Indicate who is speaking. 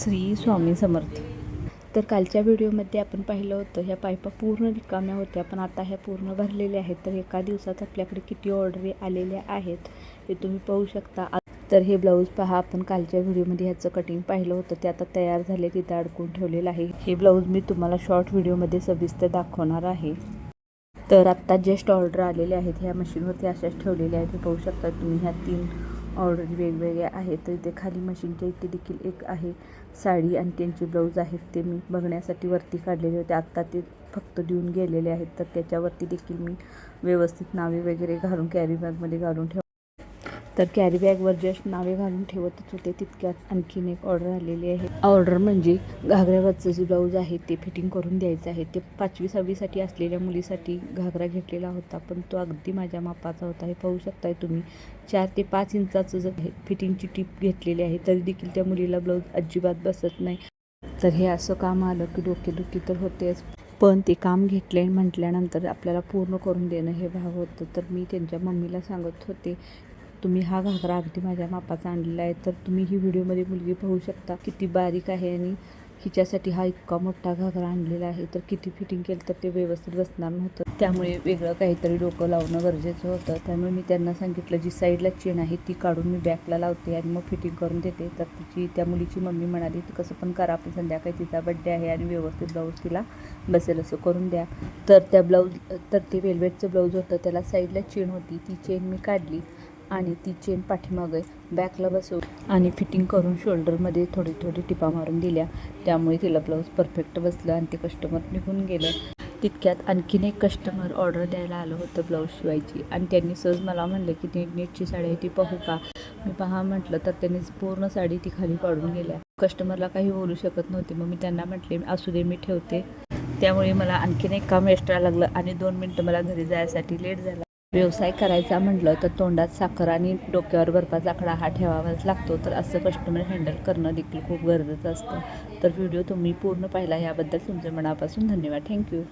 Speaker 1: श्री स्वामी समर्थ. तर कालच्या व्हिडिओमध्ये आपण पाहिलं होतं ह्या पायपा पूर्ण रिकाम्या होत्या पण आता ह्या पूर्ण भरलेल्या आहेत. तर एका दिवसात आपल्याकडे किती ऑर्डरी आलेल्या आहेत हे तुम्ही पाहू शकता. तर हे ब्लाऊज पहा आपण कालच्या व्हिडिओमध्ये ह्याचं कटिंग पाहिलं होतं. ते आता तयार झाले तिथं अडकून ठेवलेलं आहे. हे ब्लाऊज मी तुम्हाला शॉर्ट व्हिडिओमध्ये सविस्तर दाखवणार आहे. तर आत्ता जस्ट ऑर्डर आलेले आहेत ह्या मशीनवरती अशाच ठेवलेल्या आहेत. हे पाहू शकता तुम्ही ह्या तीन ऑर्डर वेगवेगळ्या आहेत. तर इथे खाली मशीनच्या इथे देखील एक आहे साडी आणि त्यांचे ब्लाऊज आहेत. ते मी बघण्यासाठी वरती काढलेले होते. आत्ता ते फक्त देऊन गेलेले आहेत. तर त्याच्यावरती देखील मी व्यवस्थित नावे वगैरे घालून कॅरी बॅगमध्ये घालून ठेव तर कॅरी बॅगवर जस्ट नावे घालून ठेवतच होते. तितक्यात आणखीन एक ऑर्डर आलेली आहे. ऑर्डर म्हणजे घागऱ्यावरचं जे ब्लाऊज आहे ते फिटिंग करून द्यायचं आहे. ते पाचवी सहावीसाठी असलेल्या मुलीसाठी घागरा घेतलेला होता पण तो अगदी माझ्या मापाचा होता. हे पाहू शकताय तुम्ही चार ते पाच इंचाचं जर फिटिंगची टीप घेतलेली आहे तरी देखील त्या मुलीला ब्लाऊज अजिबात बसत नाही. तर हे असं काम आलं की डोकेदुखी तर होतेच पण ते काम घेतले म्हटल्यानंतर आपल्याला पूर्ण करून देणं हे भाग होतं. तर मी त्यांच्या मम्मीला सांगत होते तुम्ही हा घागरा अगदी माझ्या मापाचा आणलेला आहे तर तुम्ही ही व्हिडिओमध्ये मुलगी पाहू शकता किती बारीक आहे आणि हिच्यासाठी हा इतका मोठा घागरा आणलेला आहे. तर किती फिटिंग केलं तर ते व्यवस्थित बसणार नव्हतं. त्यामुळे वेगळं काहीतरी डोकं लावणं गरजेचं होतं. त्यामुळे मी त्यांना सांगितलं जी साईडला चेन आहे ती काढून मी बॅकला लावते आणि मग फिटिंग करून देते. तर तिची त्या मुलीची मम्मी म्हणाली ती कसं पण करा आपण संध्याकाळी तिचा बड्डे आहे आणि व्यवस्थित ब्लाऊज तिला बसेल असं करून द्या. तर त्या ब्लाऊज तर ते वेल्वेटचं ब्लाऊज होतं त्याला साईडला चेन होती. ती चेन मी काढली. आणि ती चेन पाठीमागे बॅकला बसवली आणि फिटिंग करून शोल्डरमध्ये थोडी थोडी टिपा मारून दिल्या. त्यामुळे तिला ब्लाऊज परफेक्ट बसलं आणि ते कस्टमर निघून गेलं. तितक्यात आणखीन एक कस्टमर ऑर्डर द्यायला आलं होतं ब्लाऊज शिवायची. आणि त्यांनी सहज मला म्हणलं की नीट नीटची साडी आहे ती पाहू का? मी पहा म्हटलं तर त्यांनी पूर्ण साडी ती खाली पाडून गेल्या. कस्टमरला काही बोलू शकत नव्हते. मग मी त्यांना म्हटले असू दे मी ठेवते. त्यामुळे मला आणखीन एक काम एक्स्ट्रा लागलं आणि दोन मिनटं मला घरी जायसाठी लेट झाला. व्यवसाय करायचा म्हटलं तर तोंडात साखर आणि डोक्यावर बर्फाचा आकडा हा ठेवावाच लागतो. तर असं कस्टमर हँडल करणं देखील खूप गरजेचं असतं. तर व्हिडिओ तुम्ही पूर्ण पाहिला याबद्दल तुमचे मनापासून धन्यवाद. थँक्यू